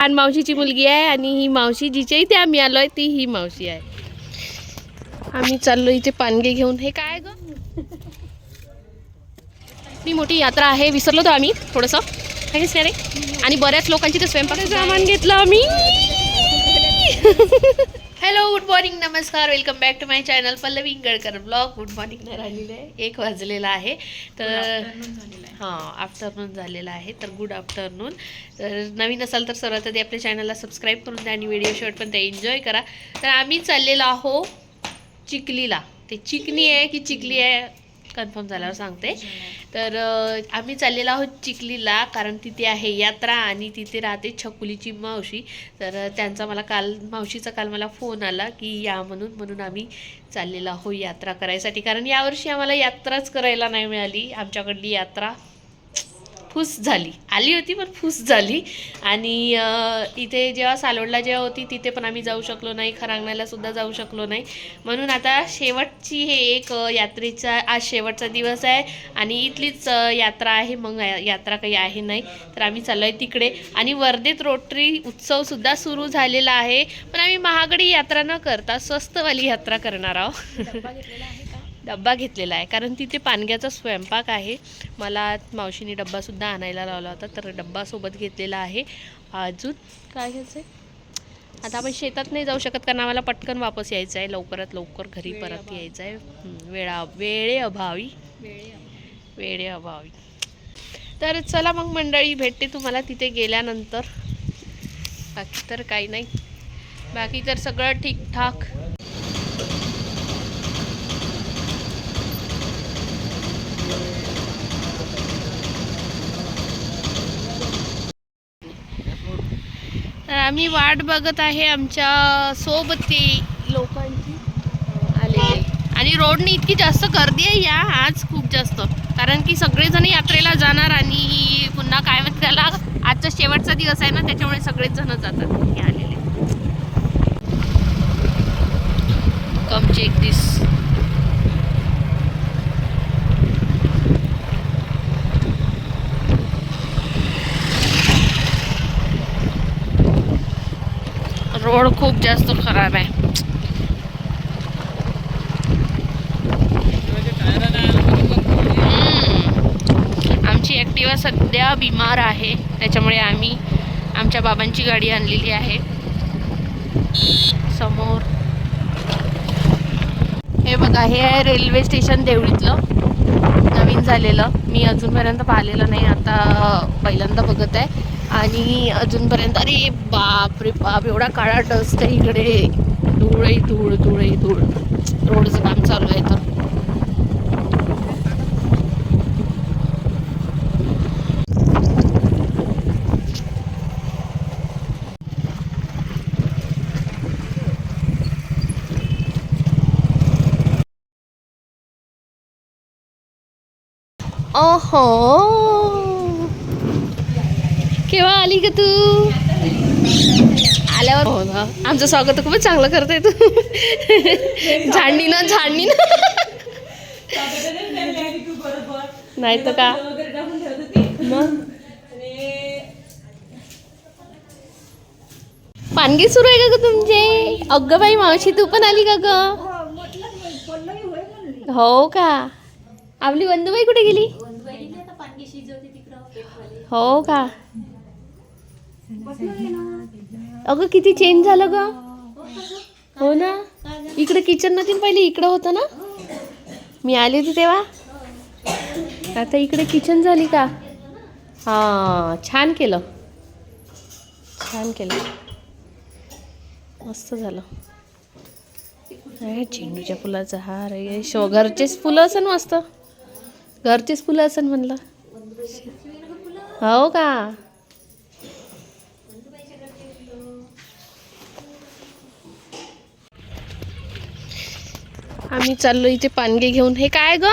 लहान मावशीची मुलगी आहे आणि ही मावशी जिच्या इथे आम्ही आलोय ती ही मावशी आहे. आम्ही चाललो इथे पानगे घेऊन. हे काय ग? मी मोठी यात्रा आहे विसरलो तो आम्ही थोडंसं. काहीच नाही रे आणि बऱ्याच लोकांची ते स्वयंपाक सामान घेतलं आम्ही. हॅलो गुड मॉर्निंग नमस्कार welcome back to my channel Pallavi Ingalkar blog good morning नाही राहिलेलं आहे एक वाजलेला आहे. तर हां आफ्टरनून झालेला आहे तर गुड आफ्टरनून तर नवीन असाल तर सर्वात आधी आपल्या चॅनलला सबस्क्राईब करून द्या आणि व्हिडिओ शॉर्ट पण ते एन्जॉय करा. तर आम्ही चाललेलो आहो चिखलीला. ते चिकनी आहे की चिखली आहे? कन्फर्म झाल्यावर सांगते. तर आम्ही चाललेलो आहोत चिखलीला कारण तिथे आहे यात्रा आणि तिथे राहते छकुलीची मावशी. तर त्यांचा मला काल मावशीचा काल मला फोन आला की या म्हणून म्हणून आम्ही चाललेलो आहो यात्रा करायसाठी. कारण यावर्षी आम्हाला यात्राच करायला नाही मिळाली. आमच्याकडली यात्रा फूस झाली. आली होती पण फूस झाली. आणि इथे जेव्हा सालोडला जेव्हा होती तिथे पण आम्ही जाऊ शकलो नाही. खरांगणाला सुद्धा जाऊ शकलो नाही. म्हणून आता शेवटची हे एक यात्रेचा आज शेवटचा दिवस आहे. आणि इथलीच यात्रा आहे. मग या- यात्रा काही आहे नाही. तर आम्ही चाललो आहे तिकडे. आणि वर्धेत रोटरी उत्सवसुद्धा सुरू झालेला आहे. पण आम्ही महागडी यात्रा न करता स्वस्तवाली यात्रा करणार आहोत. डब्बा घेतलेला आहे. कारण तिथे पानग्याचा स्वयंपाक आहे. मला मावशीने डब्बासुद्धा आणायला लावला होता तर डब्बा सोबत घेतलेला आहे. अजून काय घ्यायचं आहे आता आपण शेतात नाही जाऊ शकत कारण आम्हाला पटकन वापस यायचं आहे. लवकरात लवकर घरी परत यायचं आहे वेळा वेळेअभावी वेळेअभावी तर चला मग मंडळी भेटते तुम्हाला तिथे गेल्यानंतर. बाकी तर काही नाही. बाकी तर सगळं ठीकठाक. आम्ही वाट बघत आहे आमच्या सोबती लोकांची. आलेली आणि रोडने इतकी जास्त गर्दी आहे या आज खूप जास्त. कारण की सगळेजण यात्रेला जाणार आणि पुन्हा काय म्हणते त्याला आजचा शेवटचा दिवस आहे ना त्याच्यामुळे सगळेच जण जातात हे आलेले कम चेक दिस रोड खूप जास्त खराब आहे. आमची ॲक्टिवा सध्या बिमार आहे. त्याच्यामुळे आम्ही आमच्या बाबांची गाडी आणलेली आहे. समोर. हे बघा हे आहे रेल्वे स्टेशन देवळीतलं. नवीन झालेलं. मी अजूनपर्यंत पाहिलेलं नाही. आता पहिल्यांदा बघत आहे. आणि अजूनपर्यंत अरे बाप रे बाप एवढा काळा डस्ट आहे इकडे. धुळही धूळ धुळही धूळ. रोडचं काम चालू आहे तर ओहो. केव्हा आली का तू? आल्यावर हो ना. आमचं स्वागत खूपच चांगलं करते तू. झाडणी ना झाडणी ना नाही तर का? मग पानगी सुरू आहे का ग तुमचे? अगं बाई मावशी तू पण आली का ग? हो का? आपली बंधुबाई कुठे गेली? हो का? अगं किती चेंज झालं ग. हो ना? इकडे किचन नव्हती पहिले इकडं होतं ना? मी आली होती तेव्हा. आता इकडे किचन झाली का? हां छान केलं. छान केलं. मस्त झालं. झेंडूच्या फुलाचा हार आहे. शो घरचेच फुलं असं मस्त. घरचेच फुलं असेल म्हणलं. हो का? आम्ही चाललो इथे पानगे घेऊन. हे काय ग?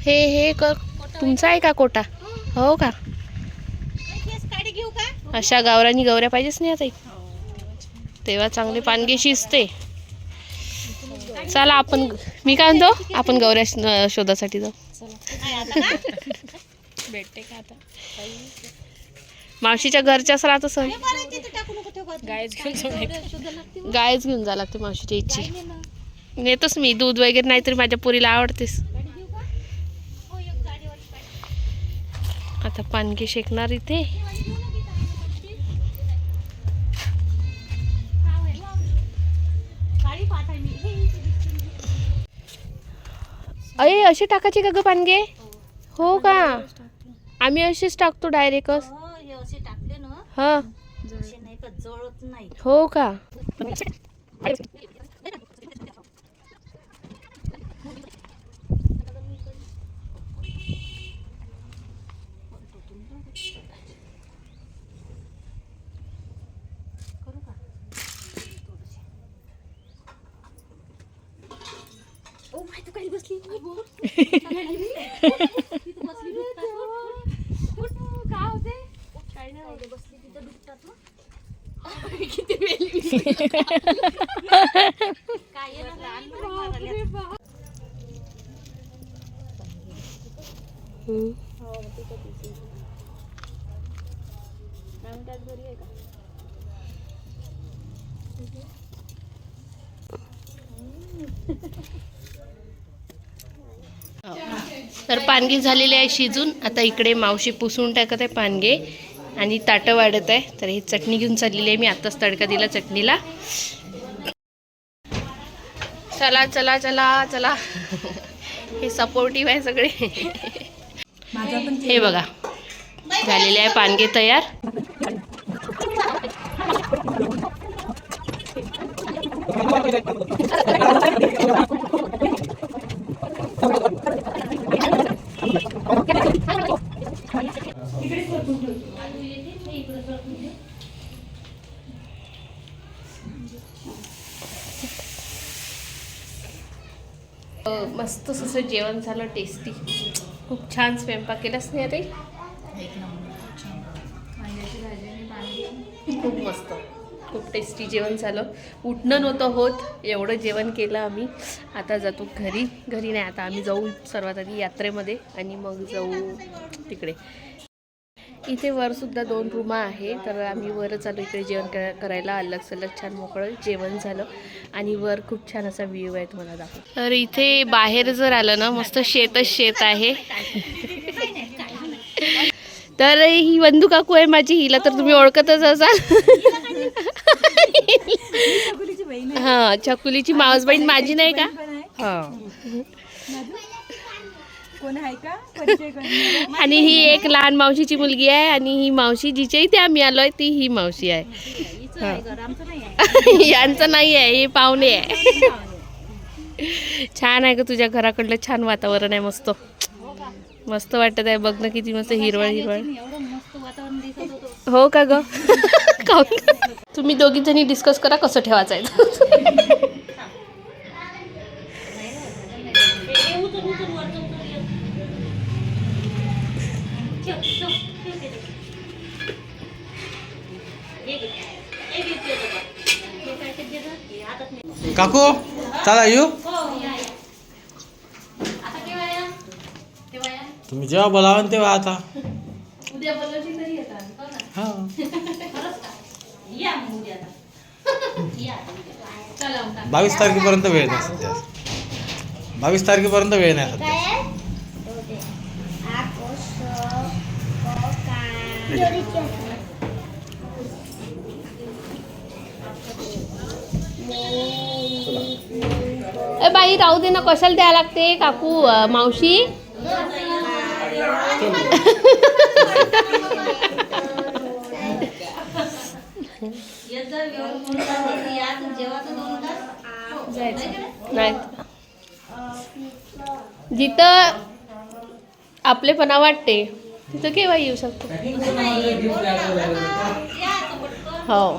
हे हे क तुमचा आहे का कोटा? हो का? अशा गावरानी गवऱ्या पाहिजेच नाही आता तेव्हा चांगले पानगे शिजते. चला आपण मी काय म्हणतो? आपण गौऱ्या श- शोधासाठी जाऊ. भेटते का आता? मावशीच्या घरच्याच राहत सण गायच घेऊन गायच घेऊन जा लागते मावशीच्या इच्छी. नेतोच मी दूध वगैरे नाहीतरी माझ्या पुरीला आवडतेस. आता पानगी शेकणार इथे. अये अशी टाकायची का ग पानगे हो का? आम्ही अशीच टाकतो डायरेक्टच. हे. असे टाकले ना हा का? किती पानगी झालेली आहे शिजून. आता इकडे मावशी पुसून टाकत आहे पानगे आणि ताटं वाढत आहे. तर ही चटणी घेऊन चाललेली आहे मी. आत्ताच तडका दिला चटणीला. चला चला चला चला. हे सपोर्टिव्ह आहे सगळे. हे बघा. झालेले आहे पानगे तयार. मस्त असं जेवण झालं टेस्टी खूप छान स्वयंपाक केलास नाही रे एक नंबर छान. वांग्याची भाजी आणि पाणी. खूप मस्त. खूप टेस्टी जेवण झालं. उठणं नव्हतं होत एवढं जेवण केलं आम्ही. आता जातो घरी. घरी नाही आता आम्ही जाऊ सर्वात आधी यात्रेमध्ये आणि मग जाऊ तिकडे. इथे वरसुद्धा दोन रूमा आहे. तर आम्ही वरच आलो इकडे जेवण करा करायला. अलग सलग छान मोकळं जेवण झालं. आणि वर खूप छान असा व्ह्यू आहे तुम्हाला दाखव तर इथे बाहेर जर आलं ना मस्त शेतच शेत आहे. तर ही बंधू काकू आहे माझी. हिला तर तुम्ही ओळखतच असाल. हा छकुलीची मावस बहीण माझी नाही का? हा. कोण आहे का? परिचय करून आणि ही एक लहान मावशीची मुलगी आहे आणि ही मावशी जिच्या इथे आम्ही आलोय ती ही मावशी आहे. हिचं आहे घर आमचं नाही आहे. यांचं नाही आहे हे पाहुणे आहे. छान आहे का तुझ्या घराकडलं छान वातावरण आहे मस्त. मस्त वाटत आहे बघ ना किती मस्त हिरवळ हिरवळ. एवढं मस्त वातावरण दिसत होतं. हो का ग? काहून? तुम्ही दोघी जणी डिस्कस करा कसं ठेवायचं आहे. उद्या आता. या? आता. उद्या. चला मग आता. बावीस तारखेपर्यंत वेळ नाही सध्या. बावीस तारखेपर्यंत वेळ नाही सध्या. ए बाई राहू दे ना कशाला द्यायला लागते? काकू मावशी? नाही. जिथं आपलेपणा वाटते तिथं केव्हा येऊ शकतो. हो.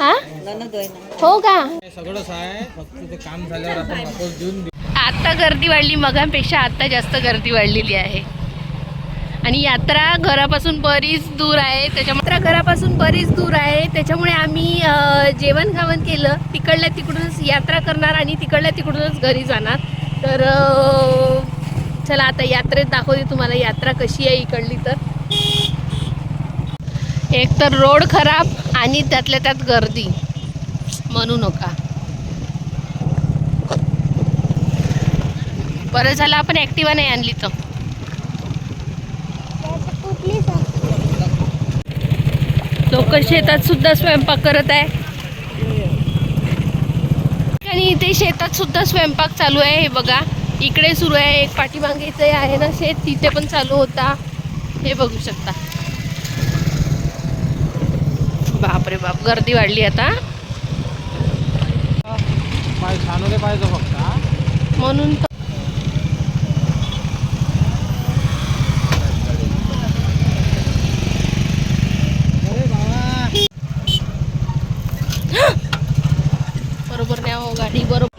हा? हो का? सगळंच आहे फक्त ते काम झाल्यावर आपण वापस देऊन देऊ. आता गर्दी वाढली मगांपेक्षा आता जास्त गर्दी वाढलेली आहे. आणि यात्रा घरापासून बरीच दूर आहे त्याच्यामुळे यात्रा घरापासून बरीच दूर आहे त्याच्यामुळे आम्ही जेवण खावण केलं. तिकडल्या तिकडूनच यात्रा करणार आणि तिकडल्या तिकडूनच घरी जाणार. तर चला आता यात्रेत दाखवते तुम्हाला यात्रा कशी आहे इकडली तर. एक तर रोड खराब आणि त्यातल्या त्यात गर्दी. म्हणू नका. बरं झालं आपण ॲक्टिवा नाही आणली तर. लोक शेतात सुद्धा स्वयंपाक करत आहे. आणि इथे शेतात सुद्धा स्वयंपाक चालू आहे हे बघा. इकडे सुरू आहे एक पाठीमागे इथे आहे ना शेत तिथे पण चालू होता. हे बघू शकता. बापरे बाप गर्दी वाढली आता? म्हणून तर- अरे बाबा बरोबर नाही हो गाडी बरोबर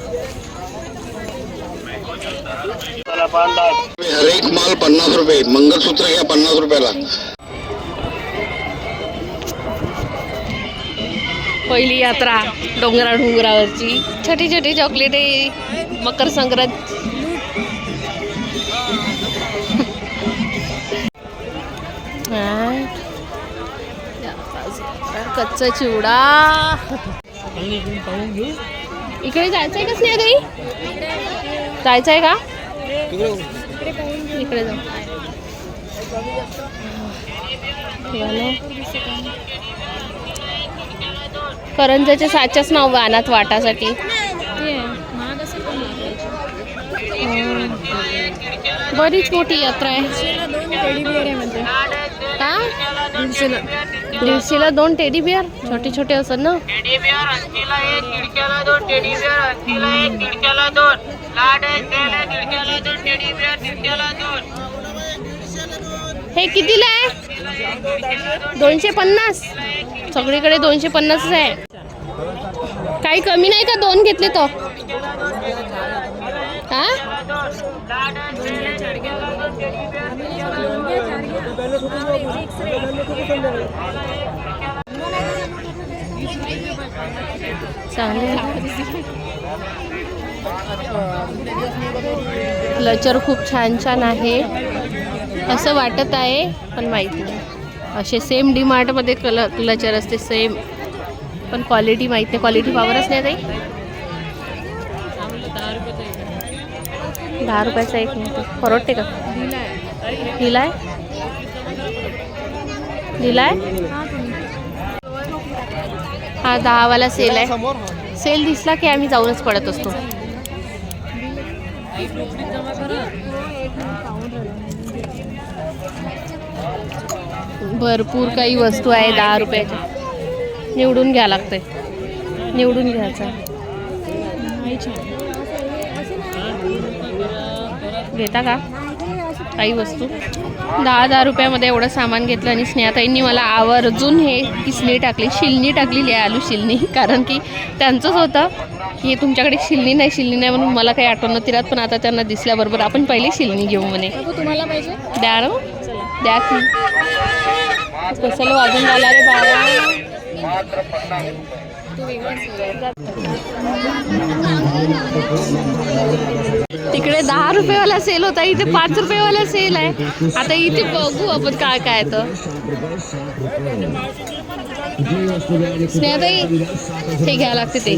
बे आता सात वाजेपर्यंत. हर एक माल पन्नास रुपये. मंगळसूत्र घ्या पन्नास रुपयाला. पहिली यात्रा डोंगरा डोंगरावरची. छोटी छोटी चॉकलेटे मकर संक्रांत. कच्चा चिवडा. इकडे जायचंय का स्नेहा जायचंय का? इकडे जाऊ. करंजाच्या साच्याच नाव गाण्यात वाटासाठी. बरीच मोठी यात्रा आहे. दीडशेला दोन टेडी बिअर छोटे छोटे असत ना. टेडी बिअर अंशीला एक दीडशेला दोन टेडी बिअर अंशीला एक दीडशेला दोन. लाड आहे त्याला दीडशेला दोन टेडी बिअर दीडशेला दोन. हे कितीला आहे? दोनशे पन्नास. सगळीकडे दोनशे पन्नासच आहे. काही कमी नाही का? दोन घेतले तो. हा? चालेल. क्लचर खूप छान छान आहे. असं वाटत आहे पण माहीत नाही. असे सेम डीमार्टमध्ये कल क्लचर असते सेम पण क्वालिटी माहीत नाही. क्वालिटी पावरच नाही ताई. दहा रुपयाचा एक मिनिट. परवडते का? दिलाय? दिलाय. हा दहावाला सेल आहे. सेल दिसला की आम्ही जाऊनच पडत असतो. भरपूर काही वस्तू आहे दहा रुपयाच्या निवडून घ्या लागते निवडून घ्यायचं. घेता का? काही वस्तू. दहा दहा रुपयामध्ये एवढं सामान घेतलं आणि स्नेहाताईंनी मला आवर्जून हे किसणी टाकली शिलनी टाकलेली आहे आलू शिलनी. कारण की त्यांचंच होतं की तुमच्याकडे शिलनी नाही शिलनी नाही म्हणून मला काही आठवण नव्हती राहत पण आता त्यांना दिसल्याबरोबर आपण पहिले शिलनी घेऊ म्हणे. तुम्हाला पाहिजे? द्या ना द्या की. कशाला वाजून राहिला रे बाबा तिकडे दहा रुपयेवाला सेल होता इथे पाच रुपयेवाला सेल आहे. आता इथे बघू आपण काय काय तर. स्नेहाताई हे घ्यावं लागते ते.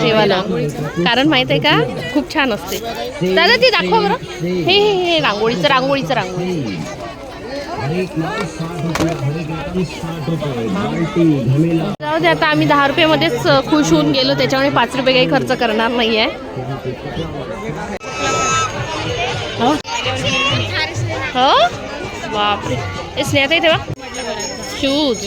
जेवायला. कारण माहीत आहे का खूप छान असते. दादा ते दाखवा बरं. हे हे हे रांगोळीचं रांगोळीचं रांगोळी जाऊ दे आता आम्ही दहा रुपयामध्येच खुश होऊन गेलो. त्याच्यामुळे पाच रुपये काही खर्च करणार नाही आहे हो? हो? बापरे. हे स्नेहात आहे तेव्हा? शूज.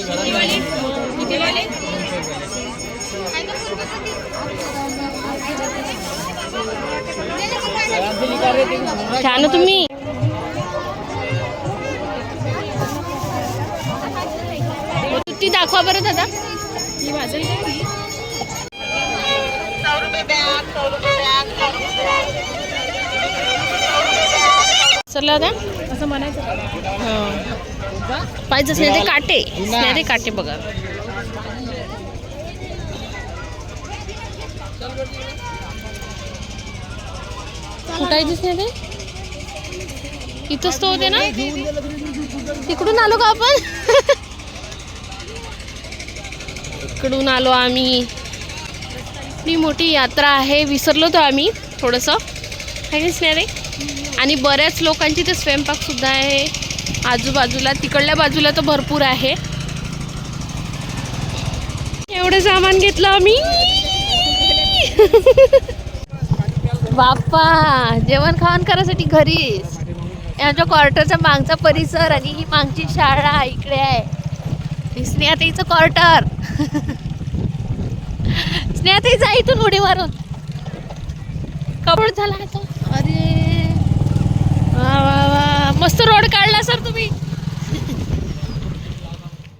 छान तुम्ही. ती दाखवा बरं दादा. सरला होत्या असं म्हणायचं पाहिजे नाही ते काटे. नाही ते काटे बघा. कुठं आहे दिसते ते? इथंच तो होते ना? तिकडून आलो का आपण? इकडून आलो आम्ही. इतकी मोठी यात्रा आहे. विसरलो होतो आम्ही थोडंसं. काहीच नाही रे आणि बऱ्याच लोकांची ते स्वयंपाकसुद्धा आहे. आजूबाजूला तिकडल्या बाजूला तर भरपूर आहे. एवढं सामान घेतलं आम्ही. बाप्पा जेवण खावण करायसाठी घरीच. यांच्या क्वार्टरचा मागचा परिसर आणि ही मागची शाळा इकडे आहे. स्नेहाताईचं क्वार्टर. स्नेहाताई जा इथून उडी मारून. कपड झाला आता? अरे. वा वा वा. मस्त रोड काढला सर तुम्ही.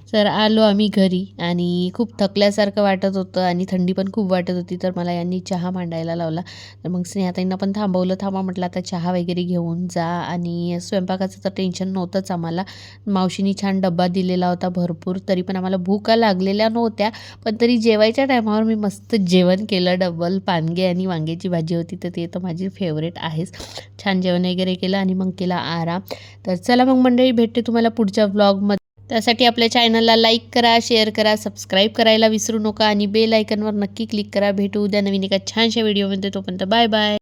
तर आलो आम्ही घरी आणि खूप थकल्यासारखं वाटत होतं आणि थंडी पण खूप वाटत होती तर मला यांनी चहा मांडायला लावला. तर मग स्नेहाताईंना पण थांबवलं थांबा म्हटलं आता चहा वगैरे घेऊन जा. आणि स्वयंपाकाचं तर टेन्शन नव्हतंच आम्हाला. मावशीनी छान डब्बा दिलेला होता भरपूर तरी पण आम्हाला भूका लागलेल्या नव्हत्या. पण तरी जेवायच्या टायमावर मी मस्त जेवण केलं डबल पानगे आणि वांग्याची भाजी होती तर ते तर माझी फेवरेट आहेच. छान जेवण वगैरे केलं आणि मग केला आराम. तर चला मग मंडळी भेटते तुम्हाला पुढच्या ब्लॉगमध्ये त्यासाठी आपल्या चॅनलला लाईक करा शेअर करा सबस्क्राईब करायला विसरू नका आणि बेल आयकनवर नक्की क्लिक करा. भेटू उद्या नवीन एका छानशा व्हिडिओमध्ये तोपर्यंत बाय बाय